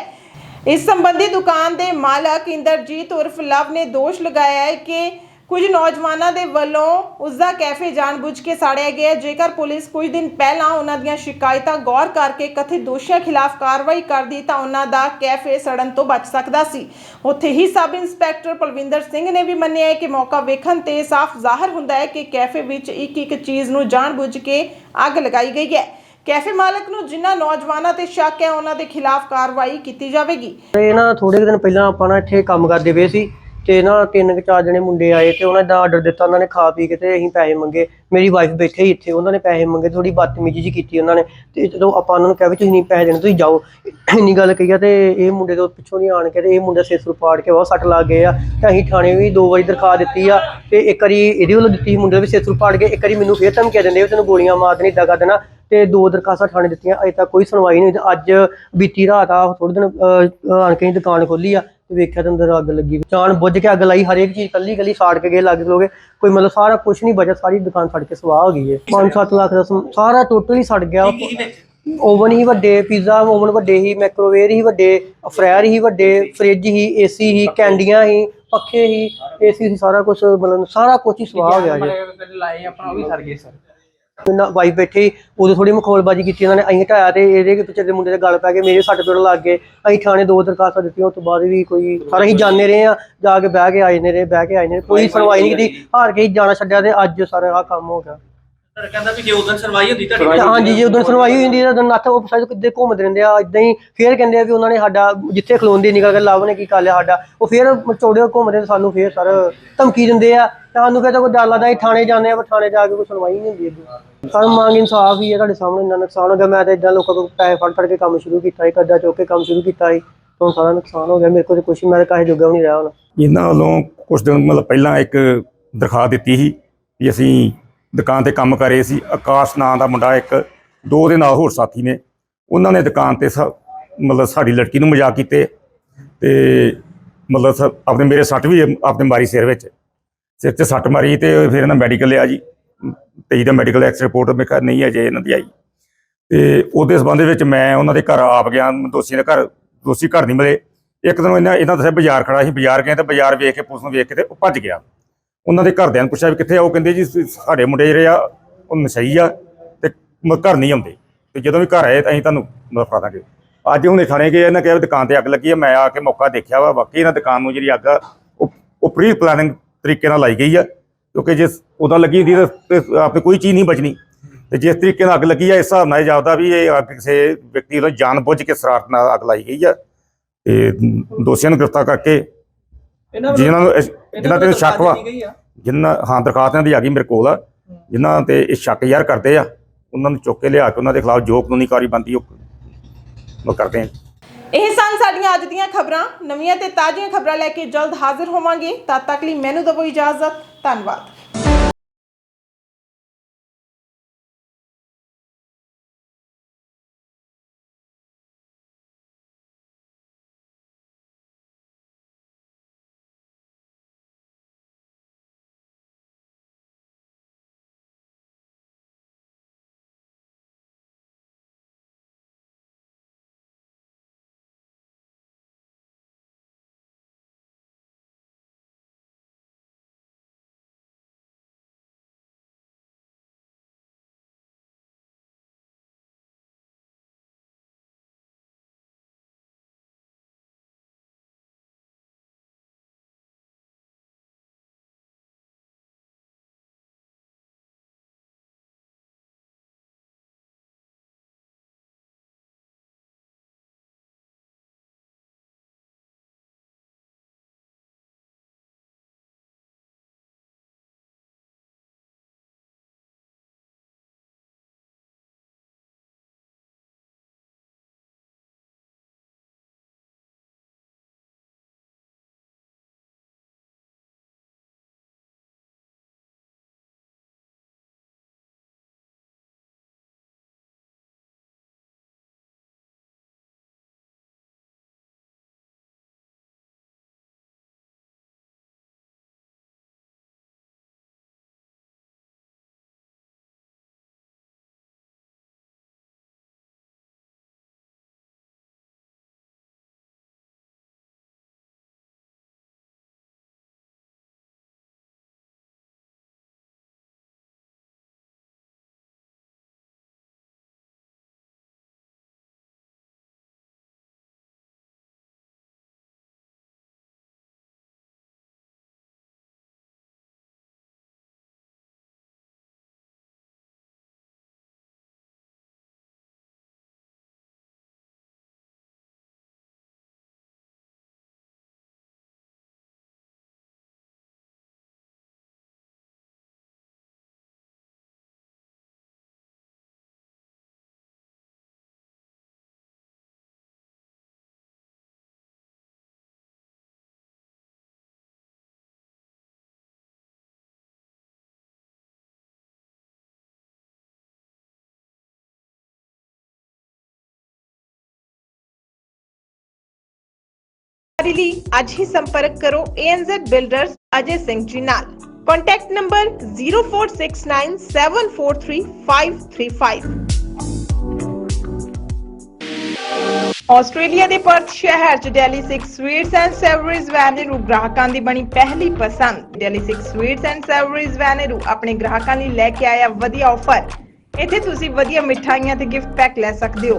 ਇਸ ਸੰਬੰਧੀ ਦੁਕਾਨ ਦੇ ਮਾਲਕ ਇੰਦਰਜੀਤ ਉਰਫ ਲਵ ਨੇ ਦੋਸ਼ ਲਗਾਇਆ ਹੈ ਕਿ ਕੁਝ ਨੌਜਵਾਨਾਂ ਦੇ ਵੱਲੋਂ ਉਸ ਦਾ ਕੈਫੇ ਜਾਣਬੁੱਝ ਕੇ ਸਾੜਿਆ ਗਿਆ ਜੇਕਰ ਪੁਲਿਸ ਕੁਝ ਦਿਨ ਪਹਿਲਾਂ ਉਹਨਾਂ ਦੀਆਂ ਸ਼ਿਕਾਇਤਾਂ ਗੌਰ ਕਰਕੇ ਕਥਿਤ ਦੋਸ਼ੀਆਂ ਖਿਲਾਫ ਕਾਰਵਾਈ ਕਰਦੀ, ਤਾਂ ਉਹਨਾਂ ਦਾ ਕੈਫੇ ਸੜਨ ਤੋਂ ਬਚ ਸਕਦਾ ਸੀ। ਉੱਥੇ ਹੀ ਸਬ ਇੰਸਪੈਕਟਰ ਪਲਵਿੰਦਰ ਸਿੰਘ ਨੇ ਵੀ ਮੰਨਿਆ ਹੈ ਕਿ ਮੌਕਾ ਵੇਖਣ ਤੇ ਸਾਫ਼ ਜ਼ਾਹਰ ਹੁੰਦਾ ਹੈ ਕਿ ਕੈਫੇ ਵਿੱਚ ਇੱਕ ਇੱਕ ਚੀਜ਼ ਨੂੰ ਜਾਣਬੁੱਝ ਕੇ ਅੱਗ ਲਗਾਈ ਗਈ ਹੈ। ਕੈਫੇ ਮਾਲਕ ਨੂੰ ਜਿਨ੍ਹਾਂ ਨੌਜਵਾਨਾਂ ਤੇ ਸ਼ੱਕ ਹੈ, ਉਹਨਾਂ ਦੇ ਖਿਲਾਫ ਕਾਰਵਾਈ ਕੀਤੀ ਜਾਵੇਗੀ। ਇਹ ਨਾ ਥੋੜੇ ਦਿਨ ਪਹਿਲਾਂ ਆਪਾਂ ਨਾ ਇੱਥੇ ਕੰਮ ਕਰਦੇ ਪਏ ਸੀ। ਤੇ ਨਾ ਤਿੰਨ ਕੁ ਚਾਰ ਜਣੇ ਮੁੰਡੇ ਆਏ ਤੇ ਉਹਨਾਂ ਦਾ ਆਰਡਰ ਦਿੱਤਾ, ਉਹਨਾਂ ਨੇ ਖਾ ਪੀ ਕੇ ਤੇ ਅਸੀਂ ਪੈਸੇ ਮੰਗੇ। ਮੇਰੀ ਵਾਈਫ ਬੈਠੇ ਹੀ ਇੱਥੇ, ਉਹਨਾਂ ਨੇ ਪੈਸੇ ਮੰਗੇ ਥੋੜੀ ਬਦਤਮੀਜ਼ੀ ਜੀ ਕੀਤੀ ਉਹਨਾਂ ਨੇ। ਤੇ ਜਦੋਂ ਆਪਾਂ ਉਹਨਾਂ ਨੂੰ ਕਿਹਾ ਵੀ ਤੁਸੀਂ ਨਹੀਂ ਪੈਸੇ ਦੇਣੇ, ਤੁਸੀਂ ਜਾਓ। ਇੰਨੀ ਗੱਲ ਕਹੀ ਆ ਤੇ ਇਹ ਮੁੰਡੇ ਤੋਂ ਪਿੱਛੋਂ ਦੀ ਆਣ ਕੇ ਤੇ ਇਹ ਮੁੰਡਾ ਸਿਰ ਸੁਰ ਪਾੜ ਕੇ ਬਹੁਤ ਸੱਟ ਲੱਗ ਗਏ ਆ। ਤੇ ਅਸੀਂ ਥਾਣੇ ਵੀ ਦੋ ਵਾਰੀ ਦਰਖਾਸਤ ਦਿੱਤੀ ਆ ਤੇ ਇੱਕ ਵਾਰੀ ਇਹਦੇ ਵੱਲੋਂ ਦਿੱਤੀ, ਮੁੰਡੇ ਦੇ ਵੀ ਸਿਰ ਸੁਰ ਪਾੜ ਕੇ, ਇੱਕ ਵਾਰੀ ਮੈਨੂੰ ਫੇਰ ਧਮਕੀਆਂ ਦਿੰਦੇ ਵੀ ਤੈਨੂੰ ਗੋਲੀਆਂ ਮਾਰ ਦੇਣੀ, ਏਦਾਂ ਕਰ ਦੇਣਾ। ਤੇ ਦੋ ਦਰਖਾਸਤਾਂ ਥਾਣੇ ਦਿੱਤੀਆਂ, ਅਜੇ ਤੱਕ ਕੋਈ ਸੁਣਵਾਈ ਨਹੀਂ ਤੇ ਅੱਜ ਬੀਤੀ ਰਾਤ ਆ ਥੋੜੇ ਦਿਨ ਆਣ ਕੇ ਅਸੀਂ ਦੁਕਾਨ ਖੋਲੀ ਆ। ਤੇ ਵੇਖਿਆ ਤੇ ਅੰਦਰ ਅੱਗ ਲੱਗੀ ਜਾਣ ਬੁੱਝ ਕੇ ਅੱਗ ਲਾਈ ਹਰੇਕ ਚੀਜ਼ ਕੱਲੀ ਕੱਲੀ ਸਾੜ ਕੇ ਗਏ ਲੱਗ ਲੋਗੇ ਕੋਈ ਮਤਲਬ ਸਾਰਾ ਕੁਝ ਨਹੀਂ ਬਚਿਆ ਸਾਰੀ ਦੁਕਾਨ ਸੜ ਕੇ ਸਵਾਹ ਹੋ ਗਈ ਹੈ 5-7 ਲੱਖ ਦਾ ਸਾਰਾ ਟੋਟਲ ਹੀ ਸੜ ਗਿਆ। ਓਵਨ ਹੀ ਵੱਡੇ ਪੀਜ਼ਾ ਓਵਨ ਵੱਡੇ ਹੀ ਮਾਈਕ੍ਰੋਵੇਵ ਹੀ ਵੱਡੇ ਫਰਾਇਰ ਹੀ ਵੱਡੇ ਫ੍ਰਿਜ ਹੀ ਏਸੀ ਹੀ ਕੈਂਡੀਆਂ ਹੀ ਪੱਖੇ ਹੀ ਏਸੀ ਸੀ ਸਾਰਾ ਕੁਝ ਮਤਲਬ ਸਾਰਾ ਕੁਝ ਹੀ ਸਵਾਹ ਹੋ ਗਿਆ ਜੀ। ਲਾਏ ਆਪਣਾ ਉਹ ਵੀ ਸਰ ਗਏ ਸਰ। ਵਾਈਫ ਬੈਠੀ ਉਦੋਂ ਥੋੜੀ ਮਖੌਲਬਾਜੀ ਕੀਤੀ ਉਹਨਾਂ ਨੇ ਅਸੀਂ ਢਾਇਆ ਤੇ ਇਹਦੇ ਪਿੱਛੇ ਦੇ ਮੁੰਡੇ ਦੇ ਗਲ ਪੈ ਗਏ ਮੇਰੇ ਸੱਟ ਪੇੜ ਲੱਗ ਗਏ ਅਸੀਂ ਥਾਣੇ ਦੋ ਦਰਖਾਸਤਾਂ ਦਿੱਤੀਆਂ ਉਸ ਤੋਂ ਬਾਅਦ ਵੀ ਕੋਈ ਸਾਰਾ ਅਸੀਂ ਜਾਣੇ ਰਹੇ ਆ ਜਾ ਕੇ ਬਹਿ ਕੇ ਆਏ ਨੇ ਰਹੇ ਬਹਿ ਕੇ ਆਏ ਨੇ ਕੋਈ ਸੁਣਵਾਈ ਨਹੀਂ ਕੀਤੀ ਹਾਰ ਕੇ ਹੀ ਜਾਣਾ ਛੱਡਿਆ ਤੇ ਅੱਜ ਸਾਰਾ ਆਹ ਕੰਮ ਹੋ ਗਿਆ। ਕਹਿੰਦਾ ਵੀ ਜੇ ਉਦੋਂ ਸੁਣਵਾਈ ਹੁੰਦੀ ਤੁਹਾਡੀ ਹਾਂਜੀ ਜੇ ਉਦੋਂ ਸੁਣਵਾਈ ਹੋਈ ਹੁੰਦੀ ਤਾਂ ਉਦੋਂ ਨੱਥ ਉਹ ਸਾਈਡ ਕਿੱਦੇ ਘੁੰਮਦੇ ਰਹਿੰਦੇ ਆ ਇਦਾਂ ਹੀ ਫੇਰ ਕਹਿੰਦੇ ਆ ਵੀ ਉਹਨਾਂ ਨੇ ਸਾਡਾ ਜਿੱਥੇ ਖਲੋਂਦੇ ਨਿਕਲ ਕੇ ਲਵ ਨੇ ਕੀ ਕਰ ਲਿਆ ਸਾਡਾ ਉਹ ਫੇਰ ਚੌੜੇ ਘੁੰਮਦੇ ਤੇ ਸਾਨੂੰ ਫੇਰ ਸਰ ਧਮਕੀ ਦਿੰਦੇ ਆ। ਤਾਂ ਸਾਨੂੰ ਫਿਰ ਤਾਂ ਕੋਈ ਡਰ ਲੱਗਦਾ ਅਸੀਂ ਥਾਣੇ ਜਾਂਦੇ ਆ ਪਰ ਥਾਣੇ ਜਾ ਕੇ ਕੋਈ ਸੁਣਵਾਈ ਨਹੀਂ ਹੁੰਦੀ ਅੱਗੇ। ਸਾਨੂੰ ਮੰਗ ਇਨਸਾਫ ਹੀ ਹੈ ਤੁਹਾਡੇ ਸਾਹਮਣੇ ਇੰਨਾ ਨੁਕਸਾਨ ਹੋ ਗਿਆ। ਮੈਂ ਤਾਂ ਇਦਾਂ ਲੋਕਾਂ ਕੋਲ ਪੈਸੇ ਫੜ ਫੜ ਕੇ ਕੰਮ ਸ਼ੁਰੂ ਕੀਤਾ ਸੀ ਕਰਜ਼ਾ ਚੁੱਕ ਕੇ ਕੰਮ ਸ਼ੁਰੂ ਕੀਤਾ ਸੀ ਤਾਂ ਸਾਰਾ ਨੁਕਸਾਨ ਹੋ ਗਿਆ। ਮੇਰੇ ਕੋਲ ਤੇ ਕੁਛ ਮੈਂ ਕਾਹੇ ਜੋਗਾ ਨਹੀਂ ਰਿਹਾ ਹੁਣ। ਇਹਨਾਂ ਵੱਲੋਂ ਕੁਝ ਦਿਨ ਮਤਲਬ ਪਹਿਲਾਂ ਇੱਕ ਦਰਖਾਸਤ ਦਿੱਤੀ ਸੀ ਵੀ ਅਸੀਂ ਦੁਕਾਨ ਤੇ ਕੰਮ ਕਰ ਰਹੇ ਸੀ। ਆਕਾਸ਼ ਨਾਂ ਦਾ ਮੁੰਡਾ ਇੱਕ, ਦੋ ਦੇ ਨਾਲ ਹੋਰ ਸਾਥੀ ਨੇ। ਉਹਨਾਂ ਨੇ ਦੁਕਾਨ ਤੇ ਸਾ- ਮਤਲਬ ਸਾਡੀ ਲੜਕੀ ਨੂੰ ਮਜ਼ਾਕ ਕੀਤੇ ਤੇ ਮਤਲਬ ਸ- ਆਪਣੇ ਮੇਰੇ ਸੱਟ ਵੀ ਆਪਣੇ ਮਾਰੀ ਸਿਰ ਵਿੱਚ। ਸਿਰ 'ਚ ਸੱਟ ਮਾਰੀ ਤੇ ਫਿਰ ਇਹਨਾਂ ਮੈਡੀਕਲ ਲਿਆ ਜੀ। ਤੇਈ ਦਾ ਮੈਡੀਕਲ ਐਕਸ ਰਿਪੋਰਟ ਮੇਰੇ ਘਰ ਨਹੀਂ ਅਜੇ ਇਹਨਾਂ ਦੀ ਆਈ। ਤੇ ਉਹਦੇ ਸਬੰਧ ਵਿੱਚ ਮੈਂ ਉਹਨਾਂ ਦੇ ਘਰ ਆਪ ਗਿਆ। ਦੋਸ਼ੀਆਂ ਦੇ ਘਰ, ਦੋਸ਼ੀ ਘਰ ਨਹੀਂ ਮਿਲੇ। ਇੱਕ ਦਿਨ ਇਹਨਾਂ ਇਹਨਾਂ ਦੱਸਿਆ ਬਾਜ਼ਾਰ ਖੜਾ ਸੀ। ਬਾਜ਼ਾਰ ਗਏ ਤੇ ਬਾਜ਼ਾਰ ਵੇਖ ਕੇ ਪੁਲਿਸ ਨੂੰ ਵੇਖ ਕੇ ਤੇ ਉਹ ਭੱਜ ਗਿਆ। ਉਹਨਾਂ ਦੇ ਘਰਦਿਆਂ ਨੂੰ ਪੁੱਛਿਆ ਵੀ ਕਿੱਥੇ ਆ, ਉਹ ਕਹਿੰਦੇ ਜੀ ਸਾਡੇ ਮੁੰਡੇ ਜਿਹੜੇ ਆ, ਉਹ ਨਸ਼ਈ ਆ ਤੇ ਮ- ਘਰ ਨਹੀਂ ਆਉਂਦੇ। ਤੇ ਜਦੋਂ ਵੀ ਘਰ ਆਏ ਤਾਂ ਅਸੀਂ ਤੁਹਾਨੂੰ ਮਦਦ ਦਾਂਗੇ। ਅੱਜ ਹੁਣੇ ਥਾਣੇ ਗਏ, ਇਹਨਾਂ ਕਿਹਾ ਵੀ ਦੁਕਾਨ ਤੇ ਅੱਗ ਲੱਗੀ ਆ, ਮੈਂ ਆ ਕੇ ਮੌਕਾ ਦੇਖਿਆ ਵਾ, ਵਾਕਈ ਇਹਨਾਂ ਦੁਕਾਨ ਨੂੰ ਜਿਹੜੀ ਅੱਗ ਆ, ਉਹ ਉਹ ਪ੍ਰੀ ਪਲਾਨਿੰਗ ਤਰੀਕੇ ਨਾਲ ਲਾਈ ਗਈ ਆ, ਕਿਉਂਕਿ ਜੇ ਉਦੋਂ ਲੱਗੀ ਹੁੰਦੀ ਤਾਂ ਤੇ ਆਪੇ ਕੋਈ ਚੀਜ਼ ਨਹੀਂ ਬਚਣੀ। ਤੇ ਜਿਸ ਤਰੀਕੇ ਨਾਲ ਅੱਗ ਲੱਗੀ ਆ, ਇਸ ਹਿਸਾਬ ਨਾਲ ਇਹ ਜਾਪਦਾ ਵੀ ਇਹ ਅੱਗ ਕਿਸੇ ਵਿਅਕਤੀ ਵੱਲੋਂ ਜਾਣ ਬੁੱਝ ਕੇ ਸਰਾਰਤ ਨਾਲ ਅੱਗ ਲਾਈ ਗਈ ਆ। ਤੇ ਦੋਸ਼ੀਆਂ ਨੂੰ ਗ੍ਰਿਫਤਾਰ ਕਰਕੇ ਜਿਨ੍ਹਾਂ ਨੂੰ ਇਸ- ਜਿਨ੍ਹਾਂ ਤੇ ਸ਼ੱਕ ਵਾ ਜਿਨ੍ਹਾਂ ਹਾਂ ਦਰਖਾਸਤ ਇਹਨਾਂ ਦੀ ਆ ਗਈ ਮੇਰੇ ਕੋਲ ਆ। ਜਿਨ੍ਹਾਂ ਤੇ ਇਹ ਸ਼ੱਕ ਯਾਰ ਕਰਦੇ ਆ ਉਹਨਾਂ ਨੂੰ ਚੁੱਕ ਕੇ ਲਿਆ ਕੇ ਉਹਨਾਂ ਦੇ ਖਿਲਾਫ ਜੋ ਕਾਨੂੰਨੀ ਕਾਰਵਾਈ ਬਣਦੀ ਉਹ ਉਹ ਕਰਦੇ ਆ। ਇਹ ਸਨ ਸਾਡੀਆਂ ਅੱਜ ਦੀਆਂ ਖਬਰਾਂ। ਨਵੀਆਂ ਤੇ ਤਾਜ਼ੀਆਂ ਖਬਰਾਂ ਲੈ ਕੇ ਜਲਦ ਹਾਜ਼ਰ ਹੋਵਾਂਗੇ। ਤਦ ਤੱਕ ਲਈ ਮੈਨੂੰ ਦਿਓ ਇਜਾਜ਼ਤ। ਧੰਨਵਾਦ। ਜਾਣਕਾਰੀ ਲਈ ਅੱਜ ਹੀ ਸੰਪਰਕ ਕਰੋ ANZ ਬਿਲਡਰਸ ਅਜੇ ਸਿੰਘ ਜੀ ਨਾਲ। ਕੰਟੈਕਟ ਨੰਬਰ 0469743535 ਆਸਟ੍ਰੇਲੀਆ ਦੇ ਪਰਥ ਸ਼ਹਿਰ 'ਚ Delhi 6 sweets and savouries Wanneroo ਗ੍ਰਾਹਕਾਂ ਦੀ ਬਣੀ ਪਹਿਲੀ ਪਸੰਦ। Delhi 6 sweets and savouries Wanneroo ਆਪਣੇ ਗ੍ਰਾਹਕਾਂ ਲਈ ਲੈ ਕੇ ਆਇਆ ਵਧੀਆ ਆਫਰ ਇੱਥੇ ਤੁਸੀਂ ਵਧੀਆ ਮਿਠਾਈਆਂ ਤੇ ਗਿਫਟ ਪੈਕ ਲੈ ਸਕਦੇ ਹੋ।